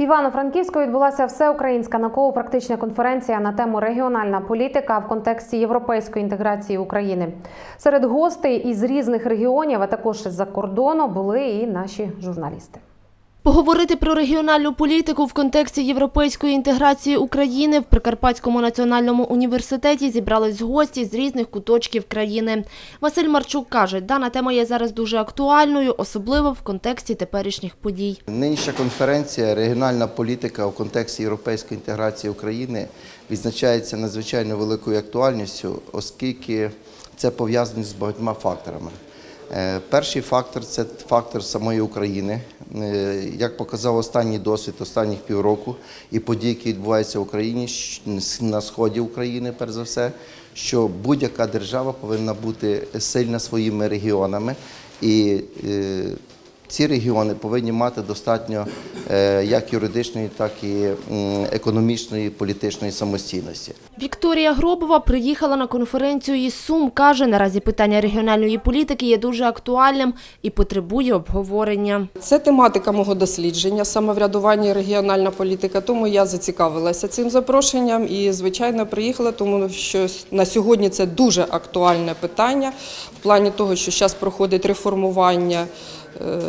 В Івано-Франківську відбулася всеукраїнська науково-практична конференція на тему регіональна політика в контексті європейської інтеграції України. Серед гостей із різних регіонів, а також із за кордону, були і наші журналісти. Поговорити про регіональну політику в контексті європейської інтеграції України в Прикарпатському національному університеті зібрались гості з різних куточків країни. Василь Марчук каже, дана тема є зараз дуже актуальною, особливо в контексті теперішніх подій. Нинішня конференція Регіональна політика в контексті європейської інтеграції України відзначається надзвичайно великою актуальністю, оскільки це пов'язано з багатьма факторами. Е, Перший фактор це фактор самої України. Е, Як показав останній досвід останніх півроку і події, які відбуваються в Україні на сході України, перш за все, що будь-яка держава повинна бути сильна своїми регіонами і е, ці регіони повинні мати достатньо е, як юридичної, так і економічної, політичної самостійності. Вікторія Гробова приїхала на конференцію із Сум. Каже, наразі питання регіональної політики є дуже актуальним і потребує обговорення. Це тематика мого дослідження, самоврядування і регіональна політика. Тому я зацікавилася цим запрошенням і, звичайно, приїхала, тому що на сьогодні це дуже актуальне питання в плані того, що зараз проходить реформування. Е,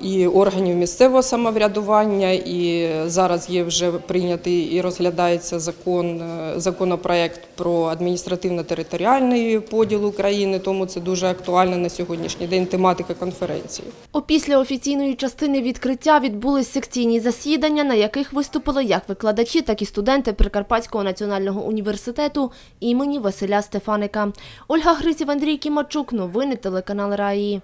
І органів місцевого самоврядування, і зараз є вже прийнятий і розглядається закон, е, законопроект про адміністративно-територіальний поділ України, тому це дуже актуальна на сьогоднішній день тематика конференції. Опісля офіційної частини відкриття відбулись секційні засідання, на яких виступили як викладачі, так і студенти Прикарпатського національного університету імені Василя Стефаника. Ольга Гриців, Андрій Кімачук. Новини телеканал Раї.